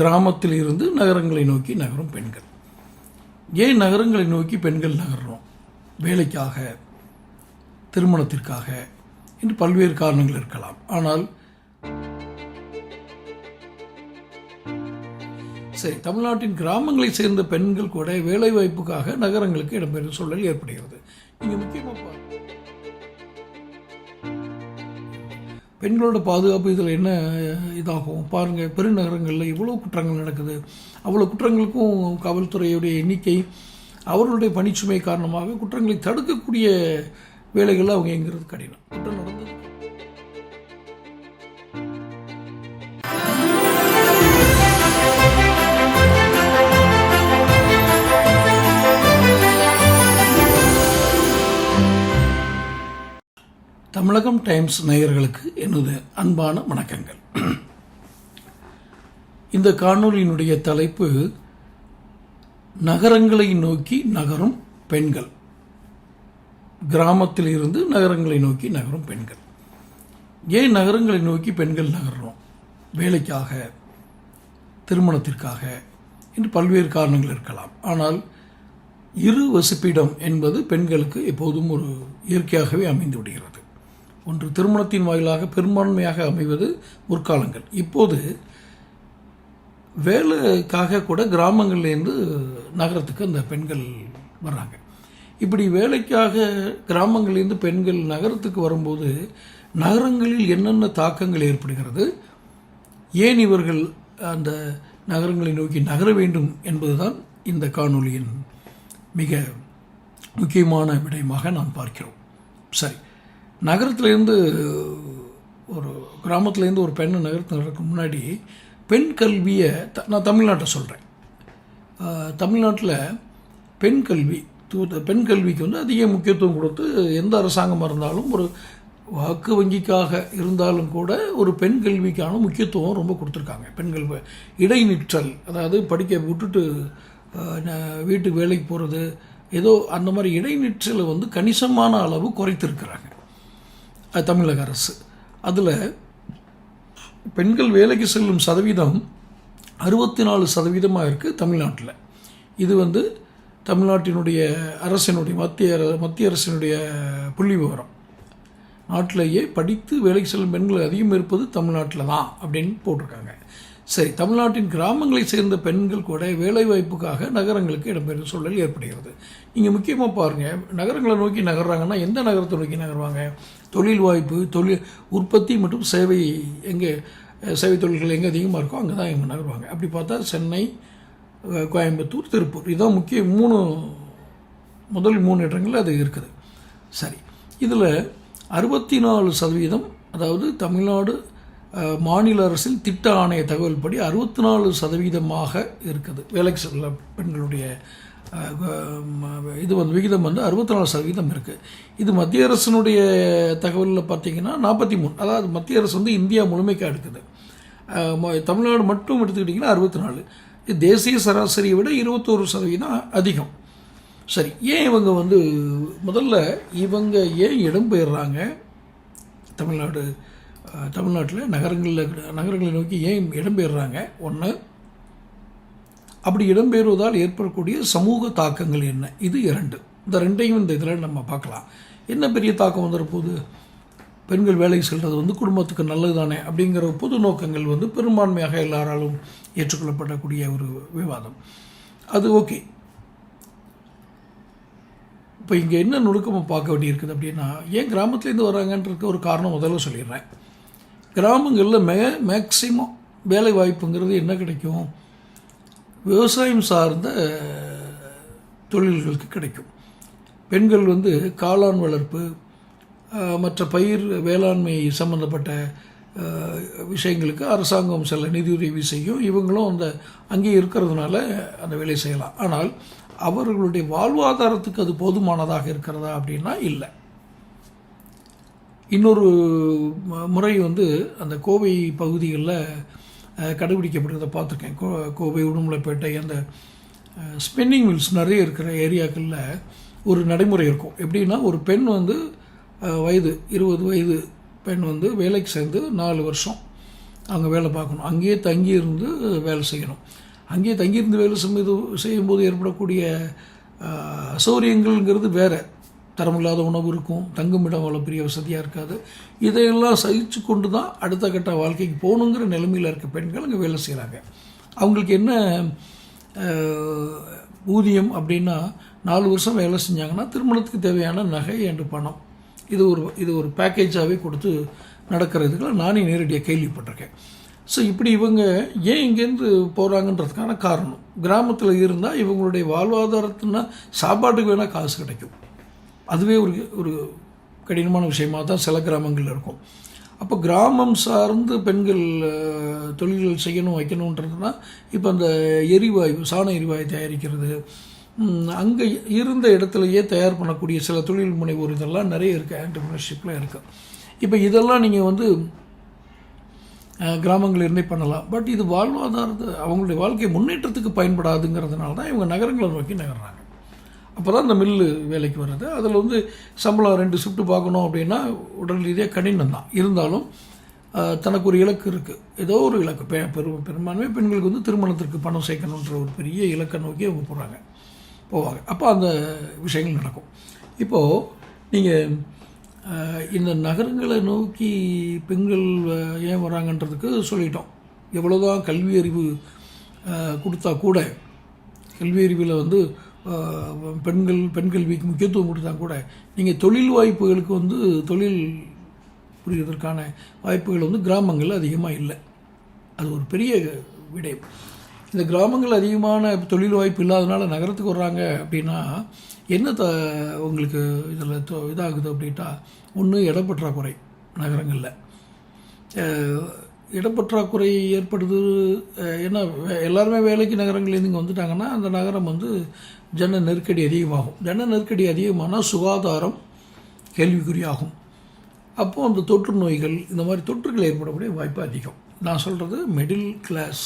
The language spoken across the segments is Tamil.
கிராமத்தில் இருந்து நகரங்களை நோக்கி நகரும் பெண்கள். ஏன் நகரங்களை நோக்கி பெண்கள் நகர்றோம்? வேலைக்காக திருமணத்திற்காக என்று பல்வேறு காரணங்கள் இருக்கலாம். ஆனால் சரி தமிழ்நாட்டின் கிராமங்களை சேர்ந்த பெண்கள் கூட வேலைவாய்ப்புக்காக நகரங்களுக்கு இடம்பெறும் சூழல் ஏற்படுகிறது. இங்க முக்கியமாக பெண்களோட பாதுகாப்பு இதில் என்ன இதாகும்? பாருங்கள் பெருநகரங்களில் இவ்வளோ குற்றங்கள் நடக்குது. அவ்வளோ குற்றங்களுக்கும் காவல்துறையுடைய எண்ணிக்கை அவர்களுடைய பணிச்சுமை காரணமாக குற்றங்களை தடுக்கக்கூடிய வேலைகள் அவங்க எங்கிறது கடினம். குற்றம் நடந்தது தமிழகம் டைம்ஸ் நேயர்களுக்கு எனது அன்பான வணக்கங்கள். இந்த காணொளியினுடைய தலைப்பு நகரங்களை நோக்கி நகரும் பெண்கள். கிராமத்தில் இருந்து நகரங்களை நோக்கி நகரும் பெண்கள். ஏன் நகரங்களை நோக்கி பெண்கள் நகர்றோம்? வேலைக்காக திருமணத்திற்காக என்று பல்வேறு காரணங்கள் இருக்கலாம். ஆனால் இரு வசிப்பிடம் என்பது பெண்களுக்கு எப்போதும் ஒரு இயற்கையாகவே அமைந்து விடுகிறது. ஒன்று திருமணத்தின் வாயிலாக பெரும்பான்மையாக அமைவது முற்காலங்கள். இப்போது வேலைக்காக கூட கிராமங்கள்லேருந்து நகரத்துக்கு அந்த பெண்கள் வர்றாங்க. இப்படி வேலைக்காக கிராமங்கள்லேருந்து பெண்கள் நகரத்துக்கு வரும்போது நகரங்களில் என்னென்ன தாக்கங்கள் ஏற்படுகிறது? ஏன் இவர்கள் அந்த நகரங்களை நோக்கி நகர வேண்டும் என்பதுதான் இந்த காணொளியின் மிக முக்கியமான விடயமாக நான் பார்க்கிறோம். சரி. நகரத்துலேருந்து ஒரு கிராமத்துலேருந்து ஒரு பெண் நகரத்தில் நடக்க முன்னாடி பெண் கல்வியை த நான் தமிழ்நாட்டை சொல்கிறேன் தமிழ்நாட்டில் பெண் கல்வி து- பெண் கல்விக்கு வந்து அதிக முக்கியத்துவம் கொடுத்து எந்த அரசாங்கமாக இருந்தாலும் ஒரு வாக்கு வங்கிக்காக இருந்தாலும் கூட ஒரு பெண் கல்விக்கான முக்கியத்துவம் ரொம்ப கொடுத்துருக்காங்க. பெண்கள் இடைநிற்றல் அதாவது படிக்க விட்டுட்டு வீட்டுக்கு வேலைக்கு போகிறது ஏதோ அந்த மாதிரி இடைநிற்றலை வந்து கணிசமான அளவு குறைத்திருக்கிறாங்க. தமிழக அரசு. அதில் பெண்கள் வேலைக்கு செல்லும் சதவீதம் அறுபத்தி நாலு சதவீதமாக இருக்குது தமிழ்நாட்டில். இது வந்து தமிழ்நாட்டினுடைய அரசினுடைய மத்திய அர- மத்திய அரசினுடைய புள்ளி விவரம். நாட்டிலேயே படித்து வேலைக்கு செல்லும் பெண்கள் அதிகம் இருப்பது தமிழ்நாட்டில் தான் அப்படின்னு போட்டிருக்காங்க. சரி தமிழ்நாட்டின் கிராமங்களை சேர்ந்த பெண்கள் கூட வேலைவாய்ப்புக்காக நகரங்களுக்கு இடம்பெறும் சூழல் ஏற்படுகிறது. நீங்கள் முக்கியமாக பாருங்கள் நகரங்களை நோக்கி நகர்றாங்கன்னா எந்த நகரத்தை நோக்கி நகர்வாங்க? தொழில் வாய்ப்பு தொழில் உற்பத்தி மற்றும் சேவை எங்கே சேவை தொழில்கள் எங்கே அதிகமாக இருக்கோ அங்கே தான் இவங்க நகருவாங்க. அப்படி பார்த்தா சென்னை கோயம்புத்தூர் திருப்பூர். இதான் முக்கிய மூணு முதல் மூணு இடங்களில் அது இருக்குது. சரி இதில் அறுபத்தி நாலு சதவீதம் அதாவது தமிழ்நாடு மாநில அரசின் திட்ட ஆணைய தகவல் படி அறுபத்தி நாலு சதவீதமாக இருக்குது. வேலைக்கு செல்ல பெண்களுடைய இது வந்து விகிதம் வந்து அறுபத்தி நாலு சதவீதம் இருக்குது இது மத்திய அரசினுடைய தகவலில் பார்த்தீங்கன்னா நாற்பத்தி மூணு அதாவது மத்திய அரசு வந்து இந்தியா முழுமைக்காக எடுக்குது. ம- தமிழ்நாடு மட்டும் எடுத்துக்கிட்டிங்கன்னா அறுபத்தி நாலு இது தேசிய சராசரியை விட இருபத்தோரு சதவீதம் அதிகம். சரி ஏன் இவங்க வந்து முதல்ல இவங்க ஏன் இடம்பெயர்றாங்க தமிழ்நாடு தமிழ்நாட்டில் நகரங்களில் நகரங்களை நோக்கி ஏன் இடம்பெயர்றாங்க? ஒன்று அப்படி இடம்பெயர்வதால் ஏற்படக்கூடிய சமூக தாக்கங்கள் என்ன? இது இரண்டு. இந்த ரெண்டையும் இந்த இதில் நம்ம பார்க்கலாம். என்ன பெரிய தாக்கம் வந்துட பெண்கள் வேலைக்கு செல்வது வந்து குடும்பத்துக்கு நல்லது தானே அப்படிங்கிற பொது நோக்கங்கள் வந்து பெரும்பான்மையாக எல்லாராலும் ஏற்றுக்கொள்ளப்படக்கூடிய ஒரு விவாதம். அது ஓகே. இப்போ இங்கே என்ன நுணுக்கமாக பார்க்க வேண்டியிருக்குது அப்படின்னா ஏன் கிராமத்துலேருந்து வராங்கன்றது ஒரு காரணம் முதல்ல சொல்லிடுறேன். கிராமங்களில் மே மேக்சிமம் வேலை வாய்ப்புங்கிறது என்ன கிடைக்கும்? விவசாயம் சார்ந்த தொழில்களுக்கு கிடைக்கும். பெண்கள் வந்து காளான் வளர்ப்பு மற்ற பயிர் வேளாண்மை சம்பந்தப்பட்ட விஷயங்களுக்கு அரசாங்கம் சில நிதியுதவி செய்யும். இவங்களும் அந்த அங்கே இருக்கிறதுனால அந்த வேலை செய்யலாம். ஆனால் அவர்களுடைய வாழ்வாதாரத்துக்கு அது போதுமானதாக இருக்கிறதா அப்படின்னா இல்லை. இன்னொரு முறை வந்து அந்த கோவை பகுதிகளில் அஹ், கடைபிடிக்கப்படுறதை பார்த்துருக்கேன். கோ கோவை உடுமலைப்பேட்டை அந்த ஸ்பென்னிங் மில்ஸ் நிறைய இருக்கிற ஏரியாக்களில் ஒரு நடைமுறை இருக்கும். எப்படின்னா ஒரு பெண் வந்து வயது இருபது வயது பெண் வந்து வேலைக்கு சேர்ந்து நாலு வருஷம் அங்கே வேலை பார்க்கணும். அங்கேயே தங்கி இருந்து வேலை செய்யணும். அங்கேயே தங்கியிருந்து வேலை செய்யும்போது செய்யும்போது ஏற்படக்கூடிய அசௌரியங்கள்ங்கிறது வேறு. தரமில்லாத உணவு இருக்கும் தங்குமிடம் அவ்வளோ பெரிய வசதியாக இருக்காது. இதையெல்லாம் சகிச்சு கொண்டு தான் அடுத்த கட்ட வாழ்க்கைக்கு போகணுங்கிற நிலைமையில் இருக்க பெண்கள் அங்கே வேலை செய்கிறாங்க அவங்களுக்கு என்ன ஊதியம் அப்படின்னா நாலு வருஷம் வேலை செஞ்சாங்கன்னா திருமணத்துக்கு தேவையான நகை அண்டு பணம். இது ஒரு இது ஒரு பேக்கேஜாகவே கொடுத்து நடக்கிறதுக்கெல்லாம் நானே நேரடியாக கேள்விப்பட்டிருக்கேன். ஸோ இப்படி இவங்க ஏன் இங்கேருந்து போகிறாங்கன்றதுக்கான காரணம். கிராமத்தில் இருந்தால் இவங்களுடைய வாழ்வாதாரத்துனா சாப்பாட்டுக்கு வேணால் காசு கிடைக்கும். அதுவே ஒரு ஒரு கடினமான விஷயமாக தான் சில கிராமங்களில் இருக்கும். அப்போ கிராமம் சார்ந்து பெண்கள் தொழில்கள் செய்யணும் வைக்கணுன்றதுனா இப்போ அந்த எரிவாயு சாண எரிவாயு தயாரிக்கிறது அங்கே இருந்த இடத்துலையே தயார் பண்ணக்கூடிய சில தொழில் முனைவோர் இதெல்லாம் நிறைய இருக்குது ஆண்டர்பிரினர்ஷிப்லாம் இருக்குது இப்போ இதெல்லாம் நீங்கள் வந்து கிராமங்கள் இருந்தே பண்ணலாம். பட் இது வாழ்வாதாரத்தை அவங்களுடைய வாழ்க்கை முன்னேற்றத்துக்கு பயன்படாதுங்கிறதுனால தான் இவங்க நகரங்களை நோக்கி நகர்றாங்க. அப்போ தான் இந்த மில்லு வேலைக்கு வர்றது. அதில் வந்து சம்பளம் ரெண்டு ஷிஃப்ட் பார்க்கணும் அப்படின்னா உடல் ரீதியாக கடினம் தான். இருந்தாலும் தனக்கு ஒரு இலக்கு இருக்குது ஏதோ ஒரு இலக்கு. பெ பெரும் பெரும்பான்மை பெண்களுக்கு வந்து திருமணத்திற்கு பணம் சேர்க்கணுன்ற ஒரு பெரிய இலக்கை நோக்கி அவங்க போகிறாங்க போவாங்க. அப்போ அந்த விஷயங்கள் நடக்கும். இப்போது நீங்கள் இந்த நகரங்களை நோக்கி பெண்கள் ஏன் வராங்கன்றதுக்கு சொல்லிட்டோம். எவ்வளோதான் கல்வி அறிவு கொடுத்தா கூட கல்வி அறிவில் வந்து பெண்கள் பெண் கல்விக்கு முக்கியத்துவம் கொடுத்தா கூட நீங்கள் தொழில் வாய்ப்புகளுக்கு வந்து தொழில் புரிகிறதுக்கான வாய்ப்புகள் வந்து கிராமங்களில் அதிகமாக இல்லை. அது ஒரு பெரிய விடயம். இந்த கிராமங்கள் அதிகமான தொழில் வாய்ப்பு இல்லாதனால நகரத்துக்கு வர்றாங்க அப்படின்னா என்ன த உங்களுக்கு இதில் இதாகுது அப்படின்ட்டா ஒன்று இடப்பற்றாக்குறை நகரங்களில். இடப்பற்றாக்குறை ஏற்படுது ஏன்னா எல்லாருமே வேலைக்கு நகரங்கள்லேருந்து இங்கே வந்துட்டாங்கன்னா அந்த நகரம் வந்து ஜன நெருக்கடி அதிகமாகும். ஜன நெருக்கடி அதிகமானால் சுகாதாரம் கேள்விக்குறியாகும். அப்போது அந்த தொற்று நோய்கள் இந்த மாதிரி தொற்றுகள் ஏற்படக்கூடிய வாய்ப்பு அதிகம். நான் சொல்கிறது middle class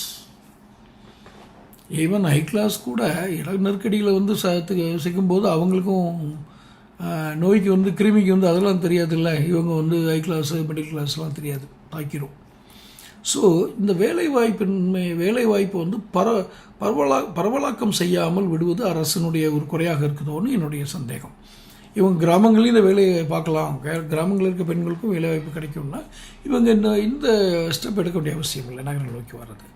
even high class கூட இட நெருக்கடியில் வந்து சத்துக்கு சிக்கும்போது அவங்களுக்கும் நோய்க்கு வந்து கிருமிக்கு வந்து அதெல்லாம் தெரியாதுல்ல. இவங்க வந்து ஹை கிளாஸு மிடில் கிளாஸ்லாம் தெரியாது. தாக்கிரும் ஸோ இந்த வேலைவாய்ப்பின்மை வேலைவாய்ப்பு வந்து பர பரவலா பரவலாக்கம் செய்யாமல் விடுவது அரசினுடைய ஒரு குறையாக இருக்குதோன்னு என்னுடைய சந்தேகம். இவங்க கிராமங்களையும் இந்த வேலையை பார்க்கலாம். கிராமங்களில் இருக்க பெண்களுக்கும் வேலைவாய்ப்பு கிடைக்கும்னா இவங்க இந்த இந்த ஸ்டெப் எடுக்க வேண்டிய அவசியம் இல்லை. நகரங்கள் நோக்கி வர்றது.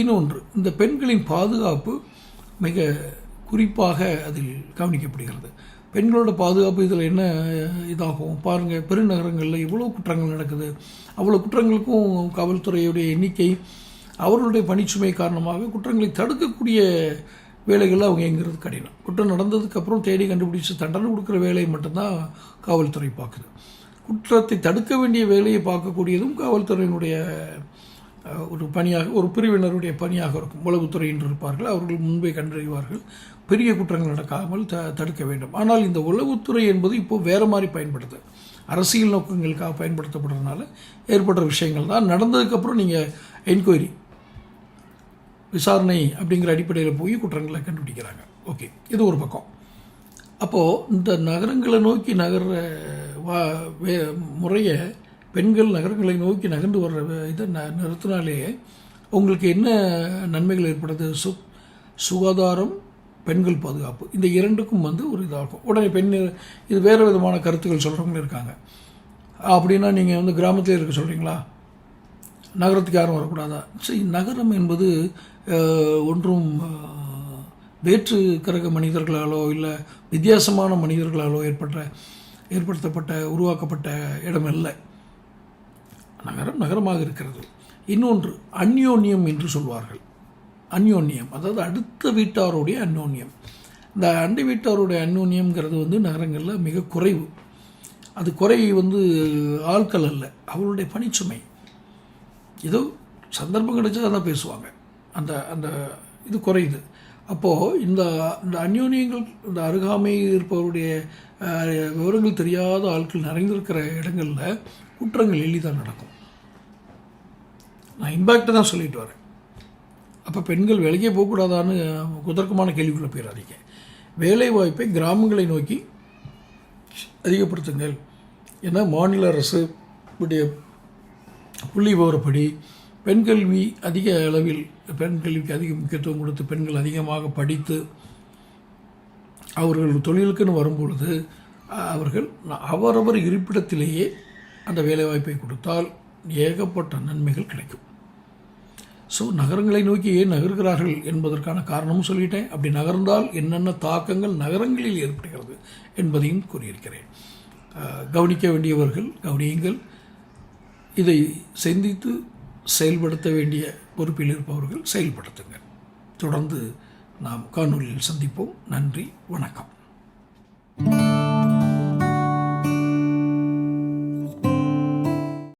இன்னொன்று இந்த பெண்களின் பாதுகாப்பு மிக குறிப்பாக அதில் கவனிக்கப்படுகிறது. பெண்களோட பாதுகாப்பு இதில் என்ன இதாகும்? பாருங்கள் பெருநகரங்களில் இவ்வளோ குற்றங்கள் நடக்குது. அவ்வளோ குற்றங்களுக்கும் காவல்துறையுடைய எண்ணிக்கை அவர்களுடைய பணிச்சுமை காரணமாக குற்றங்களை தடுக்கக்கூடிய வேலைகளில் அவங்க எங்கிறது கடினம். குற்றம் நடந்ததுக்கப்புறம் தேடி கண்டுபிடிச்சு தண்டனை கொடுக்குற வேலையை மட்டும்தான் காவல்துறை பார்க்குது. குற்றத்தை தடுக்க வேண்டிய வேலையை பார்க்கக்கூடியதும் காவல்துறையினுடைய ஒரு பணியாக ஒரு பிரிவினருடைய பணியாக இருக்கும். உளவுத்துறை என்று இருப்பார்கள். அவர்கள் முன்பே கண்டறிவார்கள். பெரிய குற்றங்கள் நடக்காமல் த தடுக்க வேண்டும். ஆனால் இந்த உளவுத்துறை என்பது இப்போது வேறு மாதிரி பயன்படுது. அரசியல் நோக்கங்களுக்காக பயன்படுத்தப்படுறதுனால ஏற்படுற விஷயங்கள் தான். நடந்ததுக்கப்புறம் நீங்கள் என்கொயரி விசாரணை அப்படிங்கிற அடிப்படையில் போய் குற்றங்களை கண்டுபிடிக்கிறாங்க. ஓகே இது ஒரு பக்கம். அப்போது இந்த நகரங்களை நோக்கி நகர்ற வா வே முறையை பெண்கள் நகரங்களை நோக்கி நகர்ந்து வர்ற இதை ந நிறுத்தினாலேயே உங்களுக்கு என்ன நன்மைகள் ஏற்படுது? சு சுகாதாரம் பெண்கள் பாதுகாப்பு. இந்த இரண்டுக்கும் வந்து ஒரு இதாகும். உடனே பெண் இது வேறு விதமான கருத்துக்கள் சொல்கிறவங்களும் இருக்காங்க. அப்படின்னா நீங்கள் வந்து கிராமத்தில் இருக்க சொல்கிறீங்களா நகரத்துக்கு யாரும் வரக்கூடாதா? சரி நகரம் என்பது ஒன்றும் வேற்று கிரக மனிதர்களாலோ இல்லை வித்தியாசமான மனிதர்களாலோ ஏற்பட்ட ஏற்படுத்தப்பட்ட உருவாக்கப்பட்ட இடம் இல்லை நகரம் நகரமாக இருக்கிறது. இன்னொன்று அந்யோன்யம் என்று சொல்வார்கள். அந்யோன்யம் அதாவது அடுத்த வீட்டாருடைய அந்யோன்யம். இந்த அண்டை வீட்டாருடைய அந்யோன்யம்ங்கிறது வந்து நகரங்களில் மிக குறைவு. அது குறை வந்து ஆட்கள் அல்ல அவர்களுடைய பணிச்சுமை. ஏதோ சந்தர்ப்பம் கிடைச்சா தான் பேசுவாங்க. அந்த அந்த இது குறையுது. அப்போது இந்த இந்த அந்யோன்யங்கள் இந்த அருகாமை இருப்பவருடைய விவரங்கள் தெரியாத ஆட்கள் நிறைந்திருக்கிற இடங்களில் குற்றங்கள் எளிதாக நடக்கும். நான் இம்பேக்டை தான் சொல்லிட்டு வரேன். அப்போ பெண்கள் வேலைக்கே போகக்கூடாதான்னு குதர்க்கமான கேள்விக்குள்ளே போயிடாதீங்க வேலை வாய்ப்பை கிராமங்களை நோக்கி அதிகப்படுத்துங்கள். ஏன்னா மாநில அரசு உடைய புள்ளி விவரப்படி பெண் கல்வி அதிக அளவில் பெண் கல்விக்கு அதிக முக்கியத்துவம் கொடுத்து பெண்கள் அதிகமாக படித்து அவர்கள் தொழிலுக்குன்னு வரும்பொழுது அவர்கள் அவரவர் இருப்பிடத்திலேயே அந்த வேலைவாய்ப்பை கொடுத்தால் ஏகப்பட்ட நன்மைகள் கிடைக்கும். ஸோ நகரங்களை நோக்கி ஏன் நகர்கிறார்கள் என்பதற்கான காரணமும் சொல்லிட்டேன். அப்படி நகர்ந்தால் என்னென்ன தாக்கங்கள் நகரங்களில் ஏற்படுகிறது என்பதையும் கூறியிருக்கிறேன். கவனிக்க வேண்டியவர்கள் கவனியுங்கள். இதை சிந்தித்து செயல்படுத்த வேண்டிய பொறுப்பில் இருப்பவர்கள் செயல்படுத்துங்கள். தொடர்ந்து நாம் காணொலியில் சந்திப்போம். நன்றி வணக்கம்.